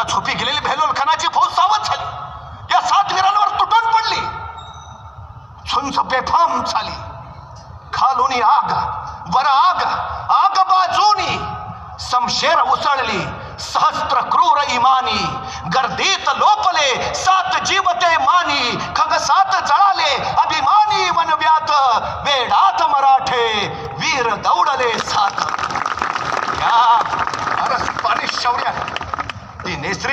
आता झोपी गेलेली बेलोल खानाची फौज सावध झाली. या सात वीरांवर तुटून पडली. झुंज बेफाम झाली. खालूनी आग वर आग आग बाजूनी समशेर उसळली. सहस्त्र क्रूर इमानी गर्दीत लोपले सात जीवते मानी खग सात जळाले अभिमानी वनव्यात वेडात मराठे वीर दौडले सात या अरस पाणी शौर्या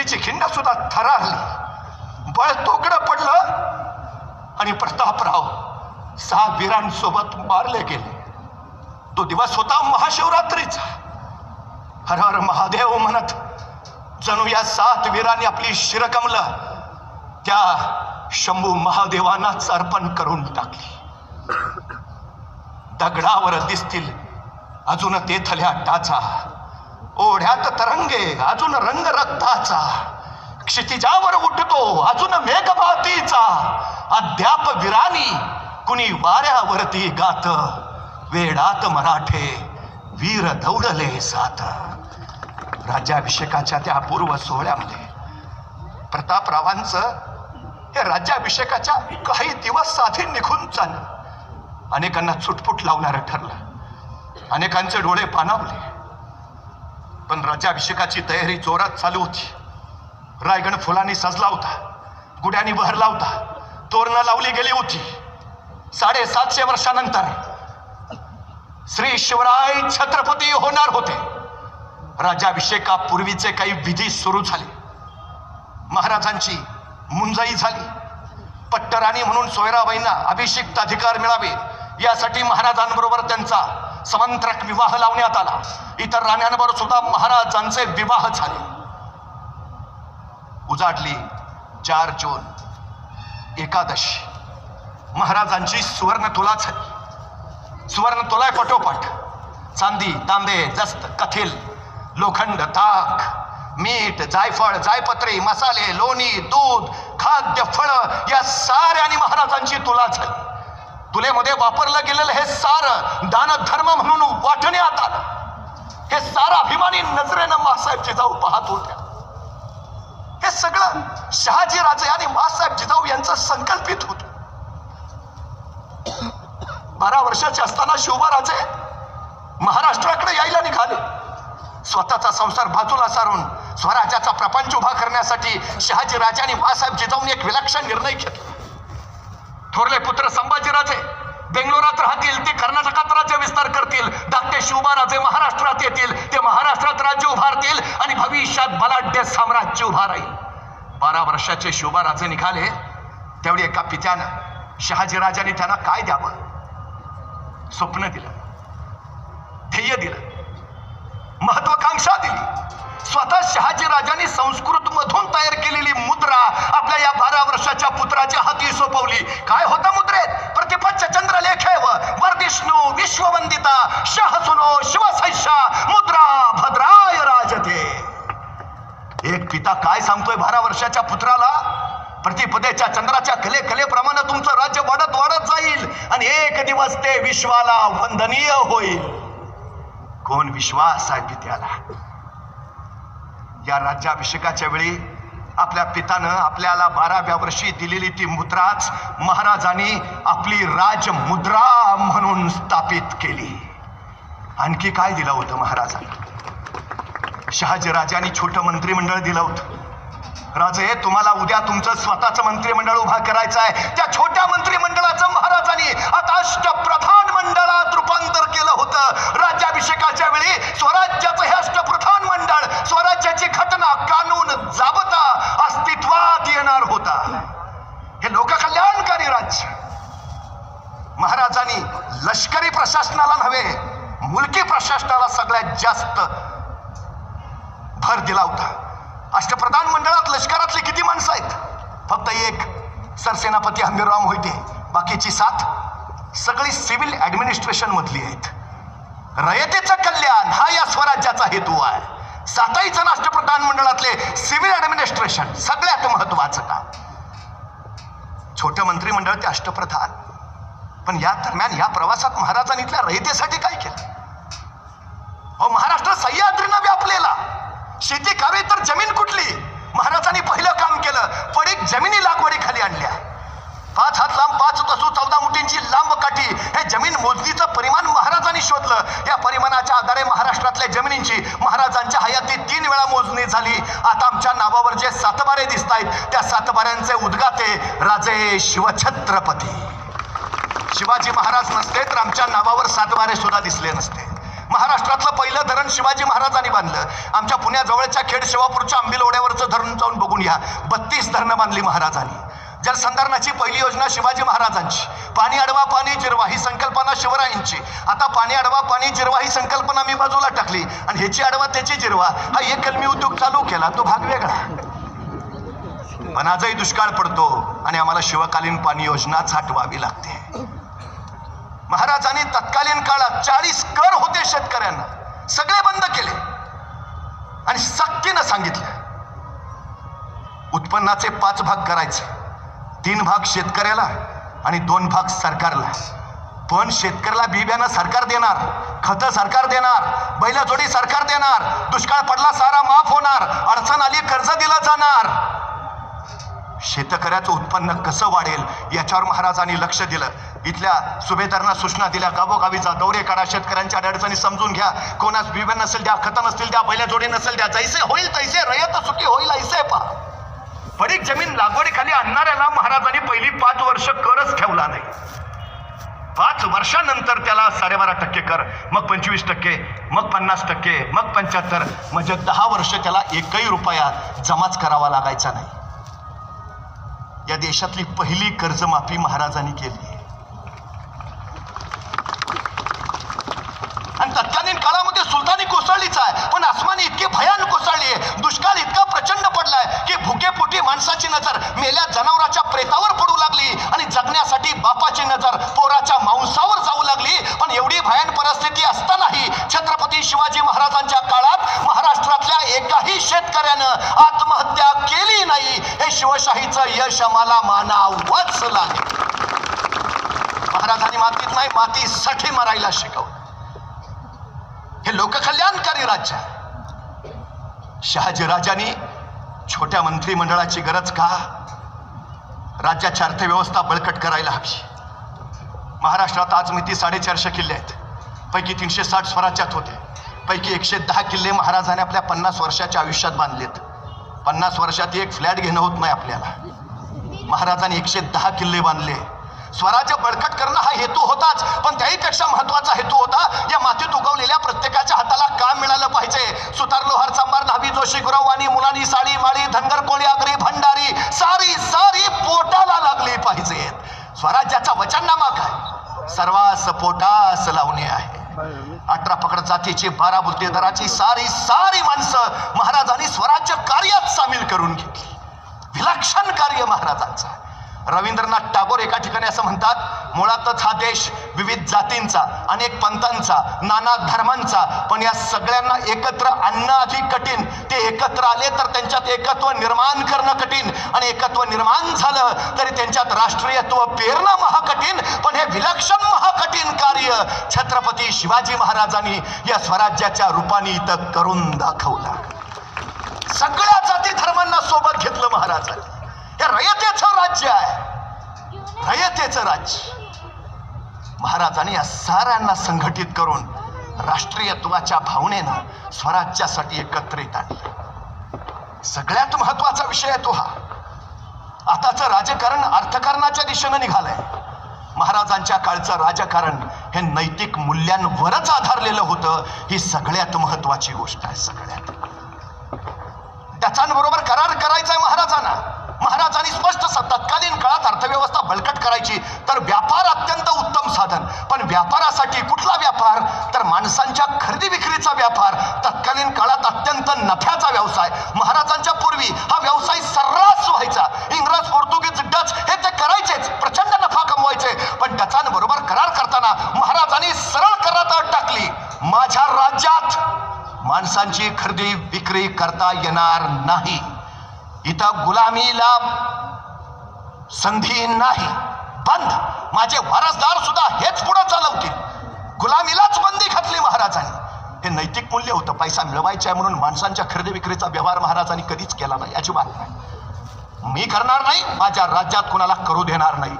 तिची खिंड सुद्धा थरारली बळ तोकडं पडलं आणि प्रतापराव सहा वीरांसोबत मारले गेले. तो दिवस होता महाशिवरात्रीचा. हर हर महादेव म्हणत जणू या सात वीरांनी आपली शिरकमलं त्या शंभू महादेवांनाच अर्पण करून टाकली. दगडावर दिसतील अजून तेथल्या टाचा. ओढ्यात तरंगे अजून रंग रक्ताचा क्षितिजावर उठतो अजून मेघभातीचा. अद्याप विरानी कुणी वाऱ्यावरती गात. वेडात मराठे वीर दौडले सात. राज्याभिषेकाच्या त्या पूर्व सोहळ्यामध्ये प्रतापरावांचं हे राज्याभिषेकाच्या काही दिवस साधी निघून चाललं. अनेकांना चुटपुट लावणारं ठरलं. अनेकांचे डोळे पाणावले. पण राज्याभिषेकाची तयारी जोरात चालू होती. रायगड फुलांनी सजला होता. गुड्यानी बहरला होता तोरणं लावली गेली होती. साडेसातशे वर्षानंतर श्री शिवराय छत्रपती होणार होते. राज्याभिषेकापूर्वीचे काही विधी सुरू झाले. महाराजांची मुंजाई झाली. पट्टराणी म्हणून सोयराबाईंना अभिषिक्त अधिकार मिळावे यासाठी महाराजांबरोबर त्यांचा समंत्रक विवाह लावण्यात आला. इतर राण्यांबरोबर सुद्धा महाराजांचे विवाह झाले. उजाडली चार जून एकादशी. महाराजांची सुवर्ण तुला झाली. सुवर्ण तुला पटोपट. चांदी तांबे जस्त कथिल लोखंड ताक मीठ जायफळ जायपत्री मसाले लोणी दूध खाद्य फळ या साऱ्यानी महाराजांची तुला झाली. तुलेमध्ये वापरलं गेलेलं हे सार दान धर्म म्हणून वाटण्यात आलं हे सारं अभिमानी नजरेनं मासाहेब जिजाऊ पाहत होत्या. हे सगळं शहाजी राजे आणि मासाहेब जिजाऊ यांचं संकल्पित होत. बारा वर्षाचे असताना शिवबाराजे महाराष्ट्राकडे यायला निघाले. स्वतःचा संसार बाजूला सारून स्वराज्याचा प्रपंच उभा करण्यासाठी शहाजी राजे आणि मासाहेब जिजाऊने एक विलक्षण निर्णय घेतला. थोरले पुत्र संभाजीराजे बेंगलोरात राहतील ते कर्नाटकात राज्य विस्तार करतील. धाकटे शिवबाराजे महाराष्ट्रात येतील ते महाराष्ट्रात राज्य उभारतील आणि भविष्यात बलाढ्य साम्राज्य उभा राहील बारा वर्षाचे शिवबाराजे निघाले तेवढी एका पित्यानं शहाजीराजाने त्यांना काय द्यावं? स्वप्न दिलं ध्येय दिलं महत्वाकांक्षा दिली. स्वतः शहाजी राजांनी संस्कृत मधून तयार केलेली मुद्रा आपल्या या बारा वर्षाच्या पुत्राच्या हाती सोपवली. काय होतं मुद्रेत? प्रतिपच्च चंद्रलेखेव वर्धिष्णू विश्ववंदिता शहसुनो शिवसैषा मुद्रा भद्राय राजते. एक पिता काय सांगतोय बारा वर्षाच्या पुत्राला? प्रतिपदेच्या चंद्राच्या कले कलेप्रमाणे तुमचं राज्य वाढत वाढत जाईल आणि एक दिवस ते विश्वाला वंदनीय होईल. कोण विश्वास आहे पित्याला? या राज्याभिषेकाच्या वेळी आपल्या पितानं आपल्याला बाराव्या वर्षी दिलेली ती मुद्राच महाराजांनी आपली राजमुद्रा म्हणून स्थापित केली. आणखी काय दिलं होतं महाराजांनी? शहाजी राजांनी छोटं मंत्रिमंडळ दिलं होतं. राजे तुम्हाला उद्या तुमचं स्वतःचं मंत्रिमंडळ उभा करायचं आहे. त्या छोट्या मंत्रिमंडळाचं महाराजांनी आता अष्टप्रधान मंडळात रूपांतर केलं होतं. राज्याभिषेकाच्या वेळी स्वराज्याचं हे अष्टप्रधान मंडळ स्वराज्याची घटना कानून जाबता अस्तित्वात येणार होता. हे लोककल्याणकारी राज्य. महाराजांनी लष्करी प्रशासनाला नव्हे मुलकी प्रशासनाला सगळ्यात जास्त भर दिला होता. अष्टप्रधान मंडळात लष्करातले किती माणसं आहेत? फक्त एक सरसेनापती हंबीरराव मोहिते. बाकीची सात सगळी सिव्हिल ऍडमिनिस्ट्रेशन मधली आहेत. रयतेचं कल्याण हा या स्वराज्याचा हेतू आहे. सातही जण अष्टप्रधान मंडळातले सिव्हिल ऍडमिनिस्ट्रेशन सगळ्यात महत्वाचं काम. छोटं मंत्रिमंडळ ते अष्टप्रधान. पण या दरम्यान या प्रवासात महाराजांनी इथल्या रयतेसाठी काय केलं? अहो महाराष्ट्र सह्याद्रीनं व्यापलेला. शेती करावी तर जमीन कुठली? महाराजांनी पहिलं काम केलं पडीक जमिनी लागवडीखाली आणल्या. पाच हात लांब पाच तसू चौदा मुठींची लांब काठी हे जमीन मोजणीचं परिमाण महाराजांनी शोधलं. या परिमाणाच्या आधारे महाराष्ट्रातल्या जमिनींची महाराजांच्या हयातीत तीन वेळा मोजणी झाली. आता आमच्या नावावर जे सातबारे दिसत आहेत त्या सातबाऱ्यांचे उद्गाते राजे शिवछत्रपती. शिवाजी महाराज नसते तर आमच्या नावावर सातबारे सुद्धा दिसले नसते. महाराष्ट्रातलं पहिलं धरण शिवाजी महाराजांनी बांधलं. आमच्या पुण्याजवळच्या खेड शिवापूरच्या आंबिलोड्यावरचं धरण जाऊन बघून घ्या. बत्तीस धरणं बांधली महाराजांनी. जलसंधारणाची पहिली योजना शिवाजी महाराजांची. पाणी अडवा पाणी जिरवा ही संकल्पना शिवरायांची. आता पाणी अडवा पाणी जिरवा ही संकल्पना मी बाजूला टाकली. आणि ह्याची अडवा त्याची जिरवा हा एक कलमी उद्योग चालू केला. तो भाग वेगळा. पण आजही दुष्काळ पडतो आणि आम्हाला शिवकालीन पाणी योजनाच हटवावी लागते. महाराजांनी तत्कालीन काळात चाळीस कर होते शेतकऱ्यांना. सगळे बंद केले. आणि सक्तीनं सांगितलं. उत्पन्नाचे पाच भाग करायचे. तीन भाग शेतकऱ्याला आणि दोन भाग सरकारला. पण शेतकऱ्याला बिब्यानं सरकार देणार खतं सरकार देणार बैलजोडी सरकार देणार दुष्काळ पडला सारा माफ होणार अडचण आली कर्ज दिलं जाणार. शेतकऱ्याचं उत्पन्न कसं वाढेल याच्यावर महाराजांनी लक्ष दिलं. इथल्या सुभेदारांना सूचना दिल्या. गावोगावीचा दौरे काढा. शेतकऱ्यांच्या अडचणी समजून घ्या. कोणास बिबन नसेल द्या खत नसतील द्या बैलजोडी नसेल द्या जैसे होईल तैसे रयत सुखी होईल ऐसे पा. पडीक जमीन लागवडीखाली आणणाऱ्याला महाराजांनी पहिली पाच वर्ष करच ठेवला नाही. पाच वर्षानंतर त्याला साडेबारा टक्के कर मग पंचवीस टक्के मग पन्नास टक्के मग पंच्याहत्तर म्हणजे दहा वर्ष त्याला एकही रुपया जमाच करावा लागायचा नाही. या देशातली पहिली कर्जमाफी महाराजांनी केली आणि तत्कालीन काळामध्ये सुलतानी कोसळलीच आहे. पण आसमानी इतकी भयान कोसळली आहे. दुष्काळ इतका प्रचंड पडलाय की भुकेपोटी माणसाची नजर मेल्या जनावराच्या प्रेतावर पडू लागली आणि जगण्यासाठी बापाची नजर पोराच्या मांसावर जाऊ लागली. पण एवढी भयान परिस्थिती असतानाही छत्रपती शिवाजी महाराजांच्या काळात महाराष्ट्रातल्या एकाही शेतकऱ्यानं आत्महत्या केली नाही. हे शिवशाहीचं यश आम्हाला मानावंच लागेल. महाराजांनी मातीत नाही मातीसाठी मरायला शिकवलं. हे लोककल्याणकारी राज्य आहे. शहाजीराजांनी छोट्या मंत्रिमंडळाची गरज का? राज्याची अर्थव्यवस्था बळकट करायला हवी. महाराष्ट्रात आज मिती साडेचारशे किल्ले आहेत. पैकी तीनशे साठ स्वराज्यात होते. पैकी एकशे दहा किल्ले महाराजाने आपल्या पन्नास वर्षाच्या आयुष्यात बांधलेत. पन्नास वर्षात एक फ्लॅट घेणं होत नाही आपल्याला. महाराजांनी एकशे दहा किल्ले बांधले. स्वराज्य बळकट करणं हा हेतू होताच पण त्याहीपेक्षा महत्त्वाचा हेतू जातीची बारा बुद्धिदराची सारी सारी माणसं महाराजांनी स्वराज्य कार्यात सामील करून घेतली. विलक्षण कार्य महाराजांचं. रवींद्रनाथ टागोर एका ठिकाणी असं म्हणतात मुळातच हा देश विविध जातींचा अनेक पंथांचा नाना धर्मांचा पण या सगळ्यांना एकत्र आणणं अधिक कठीण. ते एकत्र आले तर त्यांच्यात एकत्व निर्माण करणं कठीण. आणि एकत्व निर्माण झालं तरी त्यांच्यात राष्ट्रीयत्व पेरणं महाकठीण. पण हे विलक्षण महाकठीण कार्य छत्रपती शिवाजी महाराजांनी या स्वराज्याच्या रूपाने इथं करून दाखवलं. सगळ्या जाती धर्मांना सोबत घेतलं महाराजांनी. हे रयतेचं राज्य आहे. रयतेचं राज्य. महाराजांनी या साऱ्यांना संघटित करून राष्ट्रीयत्वाच्या भावनेनं स्वराज्यासाठी एकत्रित आणलं. सगळ्यात महत्त्वाचा विषय आहे तो हा. आताचं राजकारण अर्थकारणाच्या दिशेनं निघालंय. महाराजांच्या काळचं राजकारण हे नैतिक मूल्यांवरच आधारलेलं होतं. ही सगळ्यात महत्वाची गोष्ट आहे सगळ्यात. त्याच्याबरोबर करार करायचा आहे महाराजांना. महाराजांनी स्पष्ट तत्कालीन काळात अर्थव्यवस्था बळकट करायची तर व्यापार अत्यंत उत्तम साधन. पण व्यापारासाठी कुठला व्यापार? तर माणसांच्या खरेदी विक्रीचा व्यापार. तत्कालीन काळात अत्यंत नफ्याचा व्यवसाय. महाराजांच्या पूर्वी हा व्यवसाय सर्रास व्हायचा. इंग्रज पोर्तुगीज डच हे ते करायचेच. प्रचंड नफा कमवायचे. पण डचांबरोबर करार करताना महाराजांनी सरळ करात अट टाकली. माझ्या राज्यात माणसांची खरेदी विक्री करता येणार नाही. इथं गुलामीला संधी नाही. बंद. माझे वारसदार सुद्धा हेच पुढे चालवतील. गुलामीलाच बंदी घातली महाराजांनी. हे नैतिक मूल्य होतं. पैसा मिळवायचा आहे म्हणून माणसांच्या खरेदी विक्रीचा व्यवहार महाराजांनी कधीच केला नाही. अजिबात नाही. मी करणार नाही. माझ्या राज्यात कुणाला करू देणार नाही.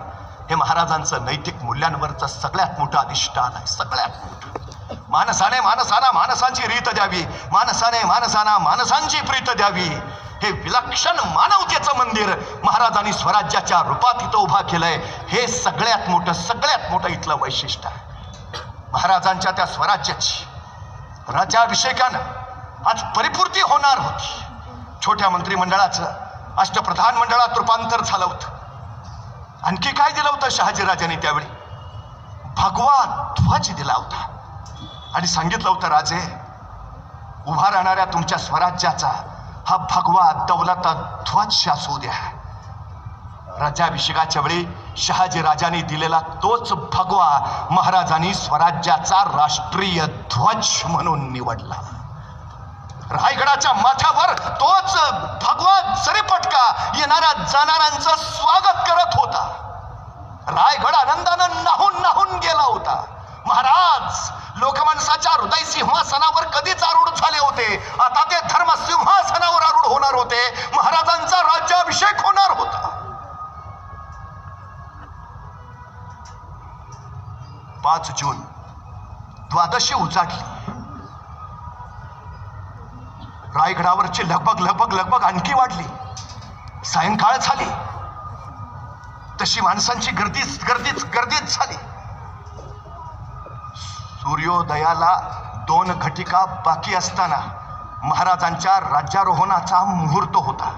हे महाराजांचं नैतिक मूल्यांवरचं सगळ्यात मोठं अधिष्ठान आहे. सगळ्यात मोठं. माणसाने माणसाना माणसांची रीत द्यावी. माणसाने माणसांना माणसांची प्रीत द्यावी. हे विलक्षण मानवतेचं मंदिर महाराजांनी स्वराज्याच्या रूपात इथं उभा केलंय. हे सगळ्यात मोठं सगळ्यात मोठं इथलं वैशिष्ट्य आहे. महाराजांच्या त्या स्वराज्याची राज्याभिषेकानं आज परिपूर्ती होणार होती. छोट्या मंत्रिमंडळाचं अष्टप्रधान मंडळात रूपांतर झालं होतं. आणखी काय दिलं होतं शहाजीराजांनी त्यावेळी? भगवा ध्वज दिला होता. आणि सांगितलं होतं राजे उभा राहणाऱ्या तुमच्या स्वराज्याचा हा भगवा दौलता ध्वज असू द्या. राज्याभिषेकाच्या वेळी शहाजी राजांनी दिलेला तोच भगवा महाराजांनी स्वराज्याचा राष्ट्रीय ध्वज म्हणून निवडला. रायगडाच्या माथ्यावर तोच भगवा जरीपटका येणाऱ्या जाणाऱ्यांचं स्वागत करत होता. रायगड आनंदानं नाहून नाहून गेला होता. महाराज लोकमानसाच्या हृदय सिंहासनावर कधीच आरूढ झाले होते. आता ते धर्म सिंहासनावर आरूढ होणार होते. महाराजांचा राज्याभिषेक होणार होता. पाच जून द्वादशी उजाडली रायगडावरची लगबग लगबग लगबग आणखी वाढली. सायंकाळ झाली. तशी माणसांची गर्दीच गर्दीच गर्दीच झाली. सूर्योदयाला दोन घटिका बाकी असताना महाराजांच्या राज्यारोहणाचा मुहूर्त होता.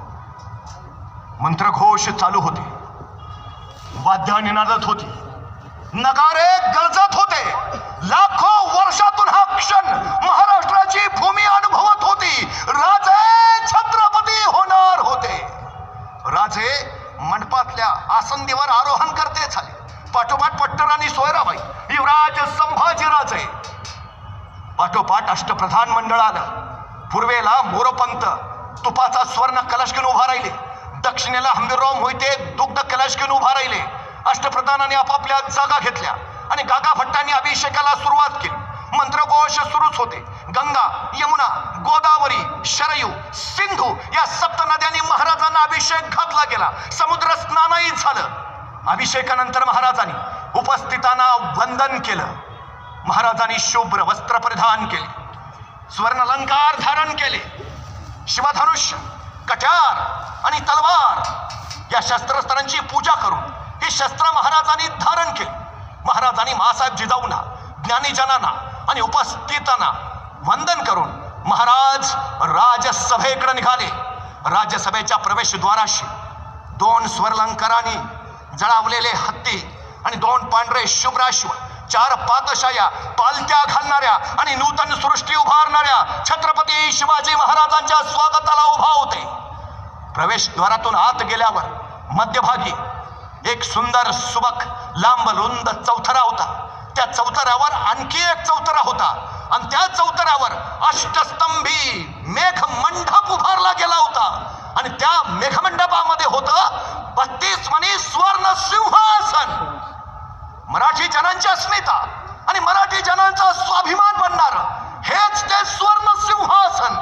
मंत्रघोष चालू होते. वाद्य निनादत होती. नगारे गरजत होते. लाखो वर्षातून हा क्षण महाराज मंडळानं पूर्वेला मोरपंत तुपाचा स्वर्ण कलश घेऊन उभा राहिले. दक्षिणेला हंबीरराव मोहिते दुग्ध कलश घेऊन उभा राहिले. अष्टप्रधानाने आपापल्या जागा घेतल्या आणि गागा भट्टांनी अभिषेकाला सुरुवात केली. मंत्रघोष सुरूच होते. गंगा यमुना गोदावरी शरयू सिंधू या सप्त नद्यांनी महाराजांना अभिषेक घातला गेला. समुद्र स्नानही झालं. अभिषेकानंतर महाराजांनी उपस्थितांना वंदन केलं. महाराजांनी शुभ्र वस्त्र परिधान केले. स्वर्ण अलंकार धारण केले. शिवधनुष्य कट्यार आणि तलवार या शस्त्रस्त्रांची पूजा करून ही शस्त्र महाराजांनी धारण केली. महाराजांनी महासाहेब जिजाऊंना ज्ञानीजनांना आणि उपस्थितांना वंदन करून महाराज राजसभेकडे निघाले. राज्यसभेच्या प्रवेशद्वाराशी दोन स्वरलंकरांनी जळावलेले हत्ती आणि दोन पांढरे शुभ्राश्व चार पादशाया पालत्या घालणाऱ्या आणि नूतन सृष्टी उभारणाऱ्या छत्रपती शिवाजी महाराजांच्या स्वागताला उभा होते. प्रवेशद्वारातून आत गेल्यावर मध्यभागी एक सुंदर सुबक लांब रुंद चौथरा होता. त्या चौथऱ्यावर आणखी एक चौथरा होता आणि त्या चौथऱ्यावर अष्टस्तंभी मेघ मंडप उभारला गेला होता. आणि त्या मेघमंडपामध्ये होतं बत्तीस मनी स्वर्ण सिंहासन. मराठी जनांची अस्मिता आणि मराठी जनांचा स्वाभिमान बनणार हेच ते स्वर्ण सिंहासन.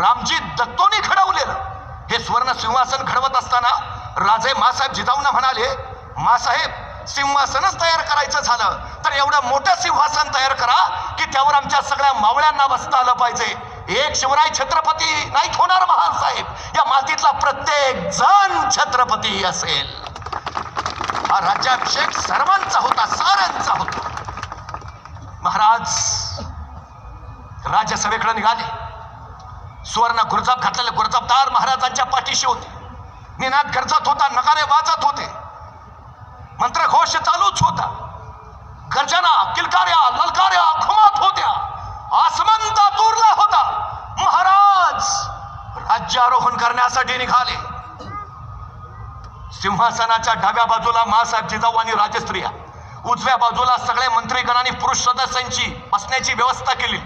रामजी दत्तोनी घडवलेलं. हे स्वर्ण सिंहासन घडवत असताना राजे मासाहेब जिजाऊंना म्हणाले मासाहेब सिंहासनच तयार करायचं झालं. तर एवढं मोठं सिंहासन तयार करा की त्यावर आमच्या सगळ्या मावळ्यांना बसता आलं पाहिजे. एक शिवराय छत्रपती नाही होणार महान साहेब. या मातीतला प्रत्येक जण छत्रपती असेल. हा राज्याभिषेक सर्वांचा होता साऱ्यांचा होता. महाराज राज्यसभेकडे निघाले. सुवर्ण गुरजाप घातलेले गुरजाबदार महाराजांच्या पाठीशी होते. निनाद गरजत होता नगारे वाजत होते. मंत्रघोष चालूच होता. गर्जना किलकार्या ललकार्या घुमत होत्या. आसमंत दूरला होता. महाराज राज्यारोहण करण्यासाठी निघाले. सिंहासनाच्या डाव्या बाजूला मासाहेब जिजाऊ आणि राजस्त्रिया उजव्या बाजूला सगळ्या मंत्रीगण आणि पुरुष सदस्यांची बसण्याची व्यवस्था केली.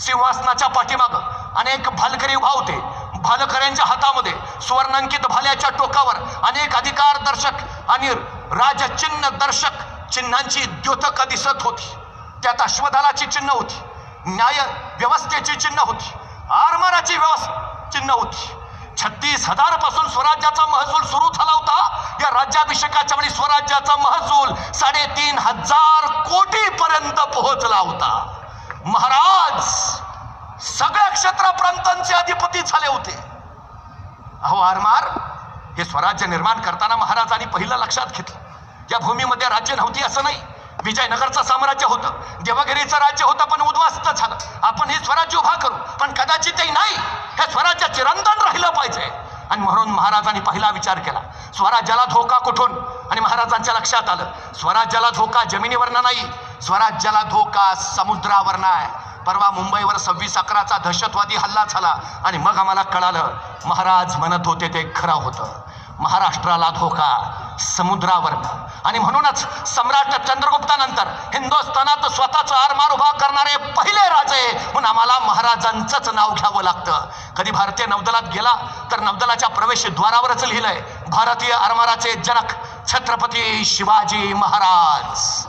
सिंहासनाच्या पाठीमाग अनेक भालकरी उभा होते. भालकऱ्यांच्या हातामध्ये सुवर्णांकित भाल्याच्या टोकावर अनेक अधिकार दर्शक आणि राजचिन्ह दर्शक चिन्हांची द्योतक दिसत होती. त्यात अश्वदलाची चिन्ह होती. न्याय व्यवस्थेची चिन्ह होती. आरमाराची व्यवस्था चिन्ह होती. छत्तीस हजारपासून स्वराज्याचा महसूल सुरू झाला होता. या राज्याभिषेकाच्या वेळी स्वराज्याचा महसूल साडेतीन हजार कोटी पर्यंत पोहोचला होता. महाराज सगळ्या क्षेत्र प्रांतांचे अधिपती झाले होते. अहो आरमार हे स्वराज्य निर्माण करताना महाराजांनी पहिलं लक्षात घेतलं. या भूमीमध्ये राज्य नव्हती असं नाही. विजयनगरचं साम्राज्य होतं. देवगिरीचं राज्य होतं पण उद्वास चिरंतन राहिलं पाहिजे. आणि म्हणून महाराजांनी पहिला विचार केला स्वराज्याला धोका कुठून? आणि महाराजांच्या लक्षात आलं स्वराज्याला धोका जमिनीवरनं नाही स्वराज्याला धोका समुद्रावरनं आहे. परवा मुंबईवर सव्वीस अकराचा दहशतवादी हल्ला झाला आणि मग आम्हाला कळालं महाराज म्हणत होते ते खरं होतं. महाराष्ट्राला धोका समुद्रावर. आणि म्हणूनच सम्राट चंद्रगुप्तानंतर हिंदुस्थानात स्वतःचा आरमार उभा करणारे पहिले राजे म्हणून आम्हाला महाराजांचंच नाव घ्यावं लागतं. कधी भारतीय नौदलात गेला तर नौदलाच्या प्रवेशद्वारावरच लिहिलंय भारतीय आरमाराचे जनक छत्रपती शिवाजी महाराज.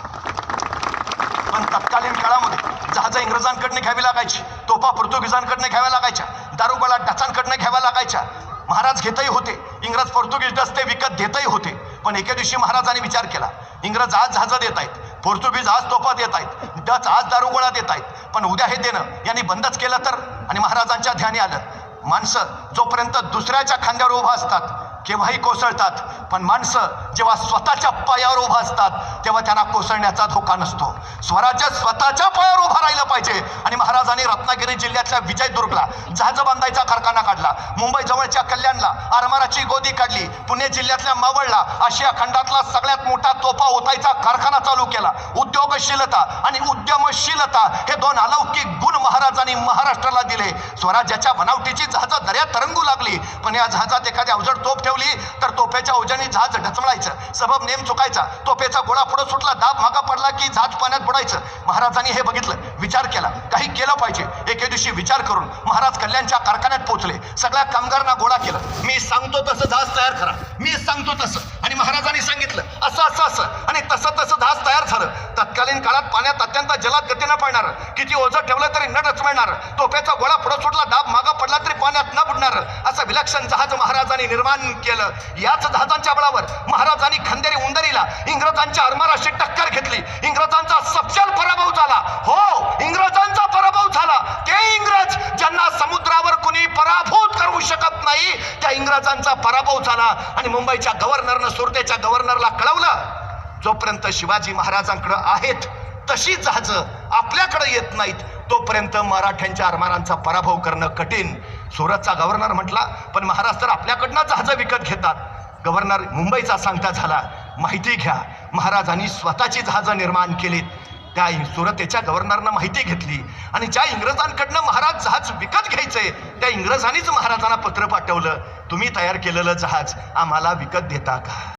पण तत्कालीन काळामध्ये जहाजं इंग्रजांकडनं घ्यावी लागायची तोफा पोर्तुगीजांकडनं घ्याव्या लागायच्या दारुगोळा डचांकडनं घ्याव्या लागायच्या. महाराज घेतही होते इंग्रज पोर्तुगीज डस्ते विकत घेतही होते. पण एके दिवशी महाराजांनी विचार केला. इंग्रज आज जहाजं देत आहेत पोर्तुगीज आज तोफा देत आहेत डच आज दारुगोळा देत आहेत पण उद्या हे देणं यांनी बंदच केलं तर? आणि महाराजांच्या ध्यानी आलं. माणसं जोपर्यंत दुसऱ्याच्या खांद्यावर उभा असतात केव्हाही कोसळतात पण माणसं जेव्हा स्वतःच्या पायावर उभा असतात तेव्हा त्यांना कोसळण्याचा धोका नसतो. स्वराज्य स्वतःच्या पायावर उभा राहिलं पाहिजे. आणि महाराजांनी रत्नागिरी जिल्ह्यातल्या विजयदुर्गला जहाज बांधायचा कारखाना काढला. मुंबई जवळच्या कल्याणला आरमाराची गोदी काढली. पुणे जिल्ह्यातल्या मावळला आशिया खंडातला सगळ्यात मोठा तोफा ओतायचा कारखाना चालू केला. उद्योगशीलता आणि उद्यमशीलता हे दोन अलौकिक गुण महाराजांनी महाराष्ट्राला दिले. स्वराज्याच्या बनावटीची जहाजं दर्यात तरंगू लागली. पण या जहाजात एखादी अवजड तोफ ठेवली तर तोफेच्या उजानी जहाज ढचमळायचं. सबब नेम चुकायचा. तोफेचा गोळा पुढे सुटला दाब मागा पडला की जहाज पाण्यात बुडायचं. महाराजांनी हे बघितलं विचार केला. काही केलं पाहिजे. एके दिवशी विचार करून महाराज कल्याणच्या कारखान्यात पोहोचले. सगळ्या कामगारांना गोळा केलं. मी सांगतो तसं जहाज तयार करा. मी सांगतो तसं. आणि महाराजांनी सांगितलं असं असं असं. आणि तसं तसं जहाज तयार झालं. तत्कालीन काळात पाण्यात अत्यंत जलद गतीनं पडणार किती ओझं ठेवलं तरी न डचमळणार तोफेचा गोळा पुढं सुटला दाब मागा पडला तरी पाण्यात न बुडणार. असं विलक्षण जहाज महाराजांनी निर्माण केलं. याच जहाजांच्या बळावर महाराजांनी खंदेरी उंदरीला इंग्रजांच्या अरमाराशी टक्कर घेतली. इंग्रजांचा सपशल पराभव झाला. हो इंग्रजांचा पराभव झाला. ते इंग्रज ज्यांना समुद्रावर कुणी पराभूत करू मुंबईच्या इंग्रजांचा पराभव झाला आणि मुंबईच्या गव्हर्नरनं सुरतेच्या गव्हर्नरला कळवलं जोपर्यंत शिवाजी महाराजांकडे आहेत तशी जहाजं आपल्याकडे येत नाहीत तोपर्यंत मराठ्यांच्या आरमारांचा पराभव करणं कठीण. सुरतचा गव्हर्नर म्हटला पण महाराज तर आपल्याकडनं जहाजं विकत घेतात. गव्हर्नर मुंबईचा सांगता झाला माहिती घ्या महाराजांनी स्वतःची जहाजं निर्माण केलीत. त्या सुरतेच्या गव्हर्नरनं माहिती घेतली आणि ज्या इंग्रजांकडनं महाराज जहाज विकत घ्यायचे त्या इंग्रजांनीच महाराजांना पत्र पाठवलं. तुम्ही तयार केलेलं जहाज आम्हाला विकत देता का?